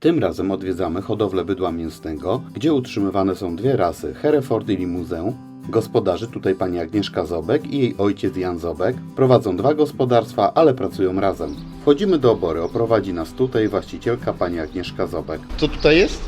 Tym razem odwiedzamy hodowlę bydła mięsnego, gdzie utrzymywane są dwie rasy, Hereford i Limuzę. Gospodarzy tutaj pani Agnieszka Zobek i jej ojciec Jan Zobek. Prowadzą dwa gospodarstwa, ale pracują razem. Wchodzimy do obory, oprowadzi nas tutaj właścicielka pani Agnieszka Zobek. Co tutaj jest?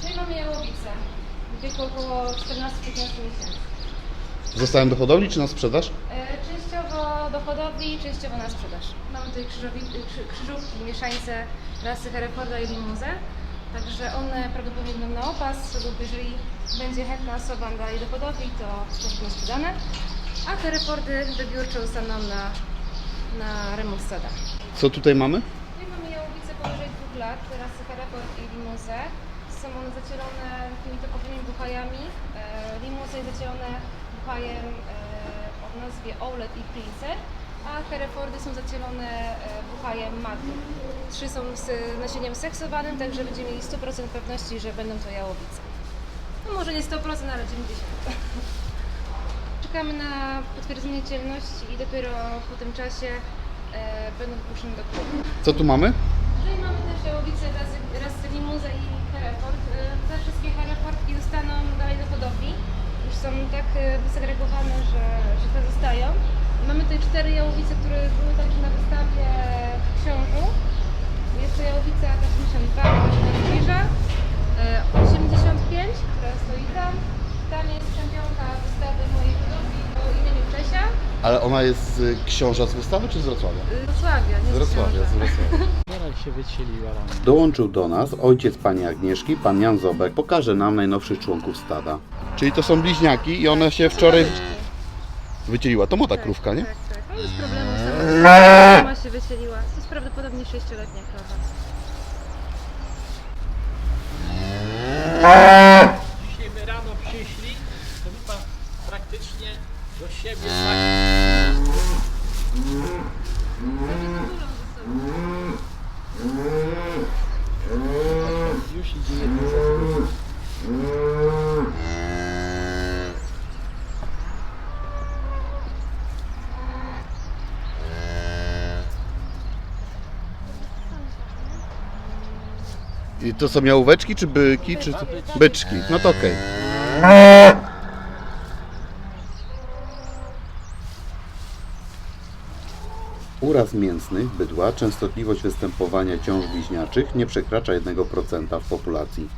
Tutaj mamy jałowicę w wieku około 14-15 miesięcy. Zostałem do hodowli czy na sprzedaż? E, Częściowo do hodowli, częściowo na sprzedaż. Mamy tutaj krzyżowi, krzy, krzyżówki, mieszańce rasy Hereforda i Limuzę. Także one prawdopodobnie będą na opas, lub jeżeli będzie chętna osoba dalej do hodowli, to też będą sprzedane. A Herefordy wybiórczo zostaną na, na remont stada. Co tutaj mamy? Tutaj mamy jałowice powyżej dwóch lat, rasy Hereford i Limuzę. Są one zacielone takimi topowymi buchajami. E, zacielone buchajem e, o nazwie Oulet i Princer, a Herefordy są zacielone e, buchajem Magnum. Trzy są z nasieniem seksowanym, także będziemy mieli 100% pewności, że będą to jałowice. No może nie 100%, ale 90%. Czekamy na potwierdzenie dzielności i dopiero po tym czasie e, będą wpuszczone do klubu. Co tu mamy? Tutaj mamy też jałowice rasy, rasy Limuzę i Hereford. Y, Te wszystkie Herefordki zostaną dalej do hodowli. Już są tak y, wysegregowane, że, że te zostają. Mamy tutaj cztery jałowice, które były także na wystawie w książu. Jest to jałowica 82, która się zbliża. y, 85, która stoi tam. Tam jest czempionka wystawy mojej hodowli o imieniu Czesia. Ale ona jest z książa z wystawy czy z Wrocławia? Y, Z Wrocławia, nie Z Wrocławia, z Wrocławia. Wczoraj się wycieliła rano. Dołączył do nas ojciec pani Agnieszki, pan Jan Zobek. Pokaże nam najnowszych członków stada. Czyli to są bliźniaki i one się wczoraj wycieliła. To młoda krówka, nie? Tak, tak. No bez problemu. Sama, sama się wycieliła. To jest prawdopodobnie 6-letnia krowa. Dzisiaj my rano przyszli, pan praktycznie do siebie tak już idzie za drugim. I to są jałóweczki czy byki? Czy... Byczki. No to okej. Uraz mięsnych bydła, częstotliwość występowania ciąż bliźniaczych nie przekracza 1% w populacji.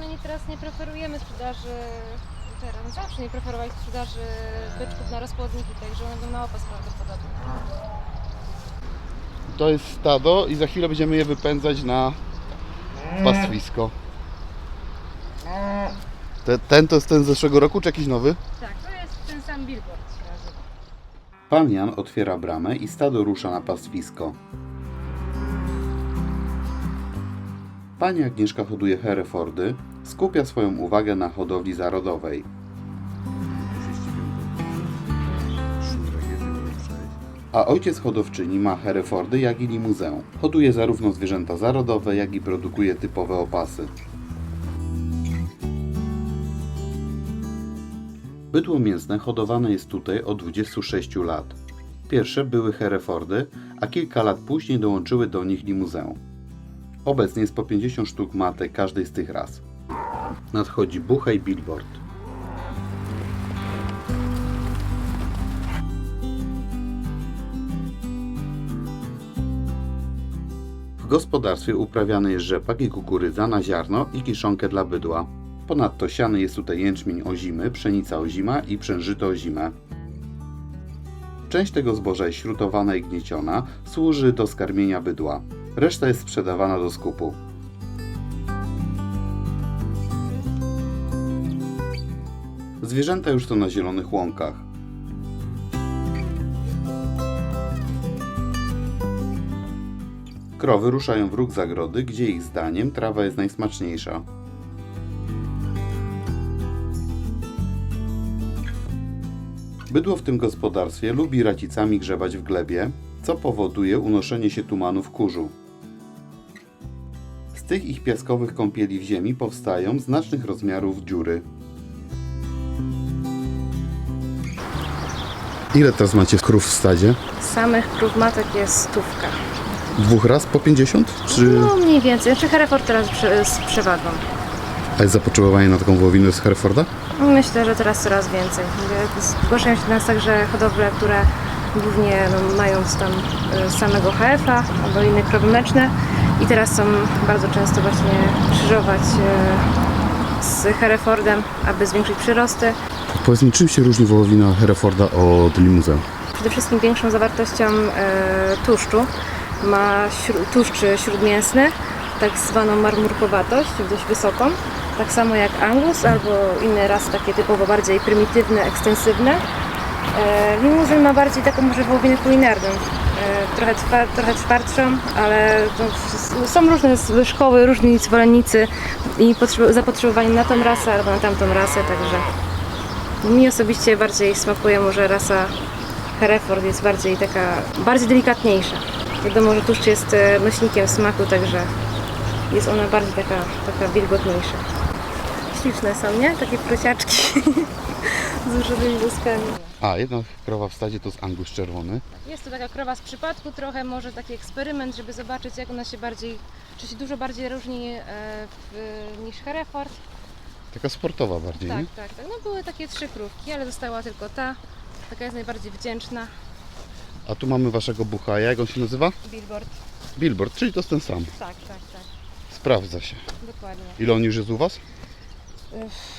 No i teraz nie preferujemy sprzedaży, teraz zawsze nie preferowali sprzedaży byczków na rozpłodniki, także one będą na opas prawdopodobnie. To jest stado i za chwilę będziemy je wypędzać na pastwisko. Te, ten to jest ten z zeszłego roku, czy jakiś nowy? Tak, to jest ten sam billboard się nazywa. Pan Jan otwiera bramę i stado rusza na pastwisko. Pani Agnieszka hoduje Herefordy, skupia swoją uwagę na hodowli zarodowej. A ojciec hodowczyni ma Herefordy, jak i limuzę. Hoduje zarówno zwierzęta zarodowe, jak i produkuje typowe opasy. Bydło mięsne hodowane jest tutaj od 26 lat. Pierwsze były Herefordy, a kilka lat później dołączyły do nich limuzę. Obecnie jest po 50 sztuk matek każdej z tych ras. Nadchodzi bucha i billboard. W gospodarstwie uprawiany jest rzepak i kukurydza na ziarno i kiszonkę dla bydła. Ponadto siany jest tutaj jęczmień ozimy, pszenica ozima i przężyto ozime. Część tego zboża jest śrutowana i gnieciona, służy do skarmienia bydła. Reszta jest sprzedawana do skupu. Zwierzęta już są na zielonych łąkach. Krowy ruszają w róg zagrody, gdzie ich zdaniem trawa jest najsmaczniejsza. Bydło w tym gospodarstwie lubi racicami grzebać w glebie, co powoduje unoszenie się tumanów kurzu. Z tych ich piaskowych kąpieli w ziemi powstają znacznych rozmiarów dziury. Ile teraz macie krów w stadzie? Samych krów matek jest stówka. Dwóch raz po 50? Czy No mniej więcej. Czy Hereford teraz prze, z przewagą? a jest zapotrzebowanie na taką wołowinę z Hereforda? Myślę, że teraz coraz więcej. Zgłaszają się do nas także hodowle, które głównie no, mają tam e, samego HF-a albo inne krowy mleczne i teraz są bardzo często właśnie krzyżować e, z Herefordem, aby zwiększyć przyrosty. Powiedz mi, czym się różni wołowina Hereforda od limuzę? Przede wszystkim większą zawartością e, tłuszczu. Ma tłuszcz śródmięsny, tak zwaną marmurkowatość, dość wysoką. Tak samo jak Angus albo inne rasy takie typowo bardziej prymitywne, ekstensywne. E, limuzyn ma bardziej taką może wołowinę kulinarną. E, trochę, twar, trochę twardszą, ale są różne szkoły, różni zwolennicy i potrzeb- zapotrzebowanie na tą rasę albo na tamtą rasę, także mi osobiście bardziej smakuje może rasa Hereford jest bardziej taka, bardziej delikatniejsza. Wiadomo, że tłuszcz jest e, nośnikiem smaku, także jest ona bardziej taka, taka wilgotniejsza. Śliczne są, nie? Takie prosiaczki z różowymi łuskami. A, jedna krowa w stadzie to jest Angus czerwony. Jest to taka krowa z przypadku, trochę może taki eksperyment, żeby zobaczyć jak ona się bardziej, czy się dużo bardziej różni e, w, niż Hereford. Taka sportowa bardziej, Tak, nie? tak, tak. No były takie trzy krówki, ale została tylko ta. Taka jest najbardziej wdzięczna. A tu mamy waszego buchaja, jak on się nazywa? Billboard. Billboard, czyli to jest ten sam. Tak, tak, tak. Sprawdza się. Dokładnie. Ile on już jest u was?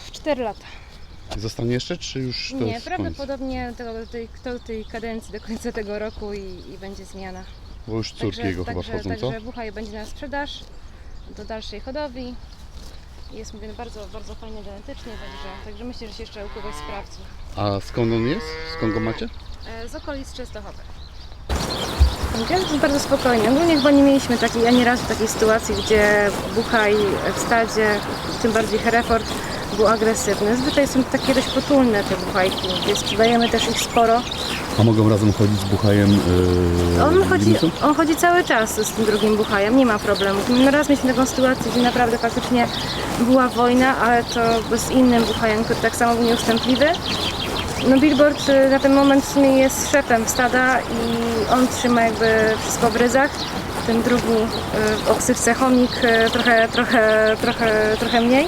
W 4 lata. Zostanie jeszcze, czy już to Nie, jest prawdopodobnie do tej, do tej kadencji, do końca tego roku i, i będzie zmiana. Bo już córki jego chyba także, wchodzą, co? także buchaj będzie na sprzedaż do dalszej hodowli. Jest mówię, bardzo, bardzo fajny genetycznie, także, także myślę, że się jeszcze u kogoś sprawdzi. A skąd on jest? Skąd go macie? E, Z okolic Częstochowy. Jest bardzo spokojnie. Ogólnie chyba nie mieliśmy takiej, ani razu takiej sytuacji, gdzie buchaj w stadzie, tym bardziej Hereford, był agresywny. Zwyczaj są takie dość potulne te buchajki, więc sprzedajemy też ich sporo. A mogą razem chodzić z buchajem yy, On chodzi, on chodzi cały czas z tym drugim buchajem, nie ma problemu. No raz mieliśmy taką sytuację, gdzie naprawdę faktycznie była wojna, ale to z innym buchajem, który tak samo był nieustępliwy. No Billboard y, na ten moment w sumie jest szefem stada i on trzyma jakby wszystko w ryzach. Ten drugi y, w oksywce chomik y, trochę, trochę, trochę, trochę mniej.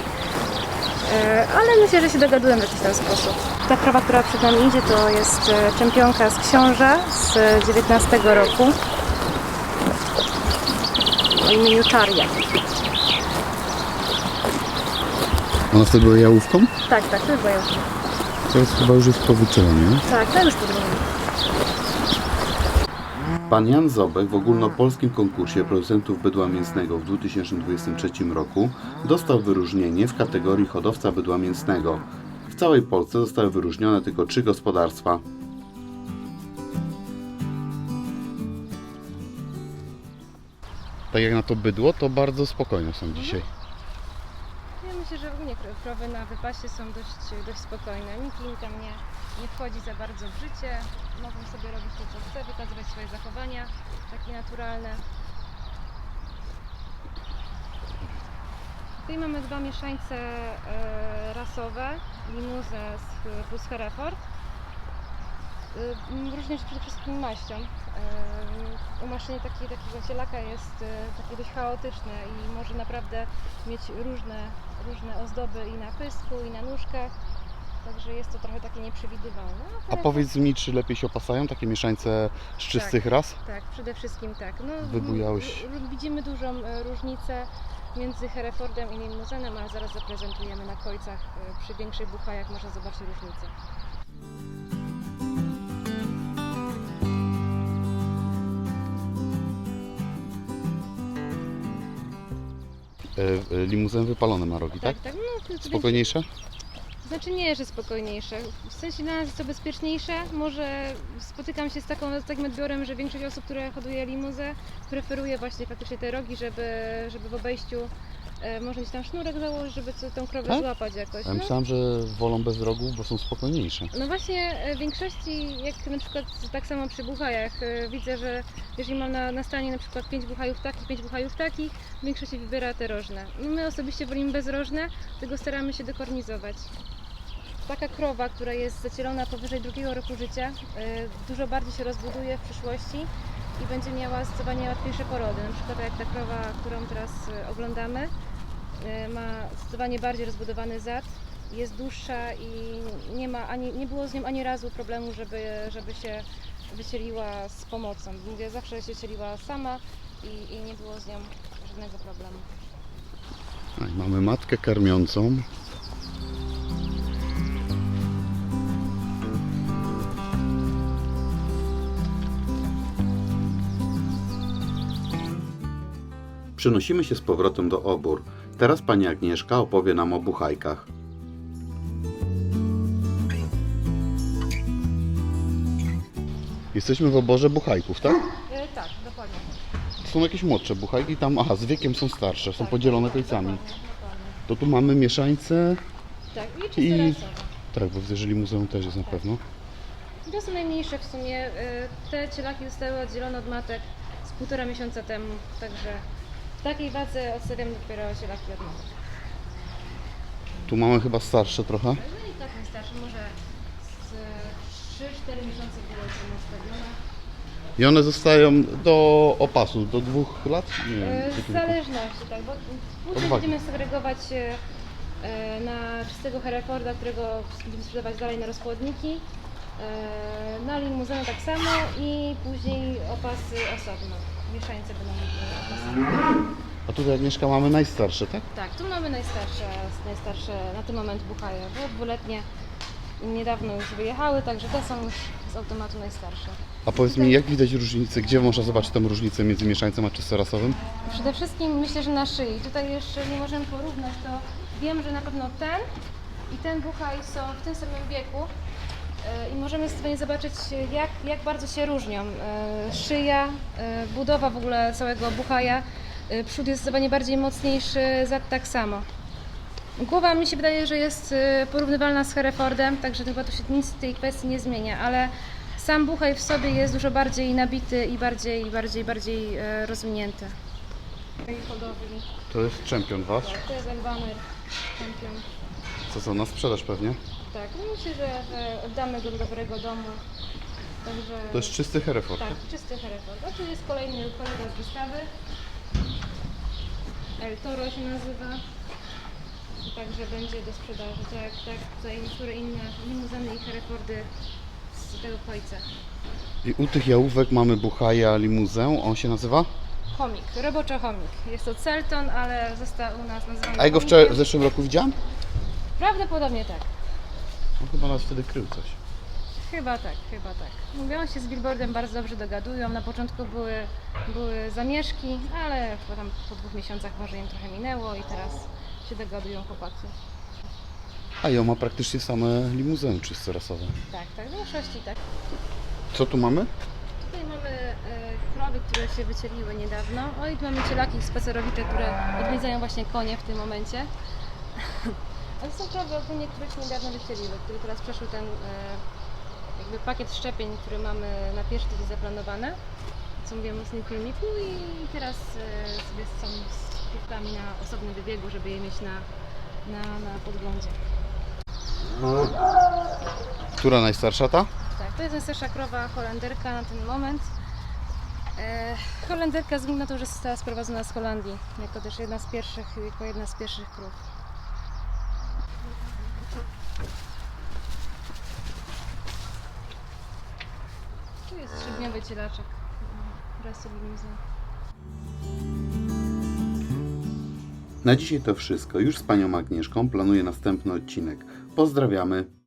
E, Ale myślę, że się dogadują w jakiś tam sposób. Ta krowa, która przed nami idzie, to jest e, czempionka z książa z 19 roku o imieniu Czaria. Ona wtedy była jałówką? Tak, tak, to jest boją. Teraz chyba już jest po wycieleniu. Tak, to już podróżuje. Pan Jan Zobek w ogólnopolskim konkursie producentów bydła mięsnego w 2023 roku dostał wyróżnienie w kategorii hodowca bydła mięsnego. W całej Polsce zostały wyróżnione tylko trzy gospodarstwa. Tak jak na to bydło, to bardzo spokojne są dzisiaj. Ja myślę, że ogólnie kro- krowy na wypasie są dość, dość spokojne. Nikt im tam nie, nie wchodzi za bardzo w życie. Mogą sobie robić to, co chce, wykazywać swoje zachowania, takie naturalne. Tutaj mamy dwa mieszańce e, rasowe, limuzę z, plus Hereford. Y, Różnią się przede wszystkim maścią. Y, Umaszczenie takie, takiego cielaka jest y, takie dość chaotyczne i może naprawdę mieć różne, różne ozdoby i na pysku, i na nóżkach. Także jest to trochę takie nieprzewidywalne. No, A Hereford- powiedz mi, czy lepiej się opasają takie mieszańce z czystych ras? Tak, przede wszystkim tak. No, Wybujałeś. Widzimy dużą e, różnicę między Herefordem i Limuzenem, ale zaraz zaprezentujemy na kojcach. e, Przy większych buchajach można zobaczyć różnicę. E, e, limuzem wypalone ma rogi, tak? tak. No, to- to Spokojniejsze? Znaczy nie, że spokojniejsze. W sensie dla nas jest to bezpieczniejsze. Może spotykam się z, taką, z takim odbiorem, że większość osób, które hoduje limuzę, preferuje właśnie faktycznie te rogi, żeby, żeby w obejściu e, może gdzieś tam sznurek założyć, żeby co- tą krowę Tak? złapać jakoś. Ja No. myślałem, że wolą bez rogów, bo są spokojniejsze. No właśnie e, w większości, jak na przykład tak samo przy buchajach, e, widzę, że jeżeli mam na, na stanie na przykład 5 buchajów takich, 5 buchajów takich, w większości wybiera te rożne. No my osobiście wolimy bezrożne, tego staramy się dekornizować. Taka krowa, która jest zacielona powyżej drugiego roku życia, e, dużo bardziej się rozbuduje w przyszłości i będzie miała zdecydowanie łatwiejsze porody. Na przykład jak ta krowa, którą teraz e, oglądamy, ma zdecydowanie bardziej rozbudowany zad, jest dłuższa i nie, ma ani, nie było z nią ani razu problemu, żeby, żeby się wycieliła z pomocą. Mówię, zawsze się cieliła sama i, i nie było z nią żadnego problemu. I mamy matkę karmiącą. Przenosimy się z powrotem do obór. Teraz pani Agnieszka opowie nam o buchajkach. Jesteśmy w oborze buchajków, tak? E, tak, dokładnie. Są jakieś młodsze buchajki, tam, aha, z wiekiem są starsze, są Tak, podzielone dokładnie. To tu mamy mieszańce, Tak, i czyste I- tak, bo jeżeli muzeum też jest na pewno. I To są najmniejsze w sumie. e, Te cielaki zostały oddzielone od matek z półtora miesiąca temu, także takiej wadze odstawiam dopiero cielaki od matek. Tu mamy chyba starsze trochę. No i tak najstarszy, może z 3-4 miesiące było temu ustawione. I one zostają do opasu, do dwóch lat? Nie wiem. E, W zależności, tak, bo później Odwagi. będziemy segregować e, e, na czystego Hereforda, którego będziemy sprzedawać dalej na rozpłodniki, e, na limuzynę tak samo i później opasy osobno. Mieszańce będą opasy. A tutaj Agnieszka mamy najstarsze, tak? Tak, tu mamy najstarsze, najstarsze na ten moment buchaje, bo dwuletnie niedawno już wyjechały, także te są już z automatu najstarsze. A powiedz mi, jak widać różnicę, gdzie można zobaczyć tą różnicę między mieszańcem a czystorasowym? Przede wszystkim myślę, że na szyi. Tutaj jeszcze nie możemy porównać, to wiem, że na pewno ten i ten buchaj są w tym samym wieku i możemy sobie zobaczyć, jak, jak bardzo się różnią. E, Szyja, e, budowa w ogóle całego buchaja, e, przód jest zdecydowanie bardziej mocniejszy, zad tak samo. Głowa mi się wydaje, że jest e, porównywalna z Herefordem, także chyba tu się nic w tej kwestii nie zmienia, ale sam buchaj w sobie jest dużo bardziej nabity i bardziej, bardziej, bardziej e, rozwinięty. To jest czempion wasz. Tak, to jest Elbaner, champion. Co co, na sprzedaż pewnie? Tak, no myślę, że, że oddamy go do dobrego domu. Także To jest czysty Hereford. tak, czysty Hereford. A tu jest kolejny kolega z wystawy. El Toro się nazywa. Także będzie do sprzedaży, tak, tak tutaj niektóre inne limuzyny i Herefordy z tego końca. I u tych jałówek mamy buchaja limuzę, on się nazywa? Chomik, roboczo chomik. Jest to Celton, ale został u nas nazwany A ja go chomikiem. wczoraj, w zeszłym roku widziałem? Prawdopodobnie tak. On chyba nas wtedy krył coś. Chyba tak, chyba tak. Mówię, on się z billboardem bardzo dobrze dogadują. Na początku były, były zamieszki, ale tam po dwóch miesiącach może im trochę minęło i teraz się dogadują chłopaki. A on ma praktycznie same limuzę czystorasowe. Tak, tak, w większości tak. Co tu mamy? Tutaj mamy e, krowy, które się wycieliły niedawno. O i tu mamy cielaki spacerowicze, które odwiedzają właśnie konie w tym momencie. Ale są które się niedawno wycieliły, które teraz przeszły ten e, jakby pakiet szczepień, który mamy na pierwszy tydzień zaplanowane. Co mówiłem w tym filmiku i teraz e, sobie są z krówkami na osobnym wybiegu, żeby je mieć na, na, na podglądzie. Która najstarsza ta? Tak, to jest najstarsza krowa holenderka na ten moment. E, holenderka ze względu na to, że została sprowadzona z Holandii, jako też jedna z pierwszych, jako jedna z pierwszych krów. Tu jest średniowy cielaczek rasy. Na dzisiaj to wszystko. Już z panią Agnieszką planuję następny odcinek. Pozdrawiamy.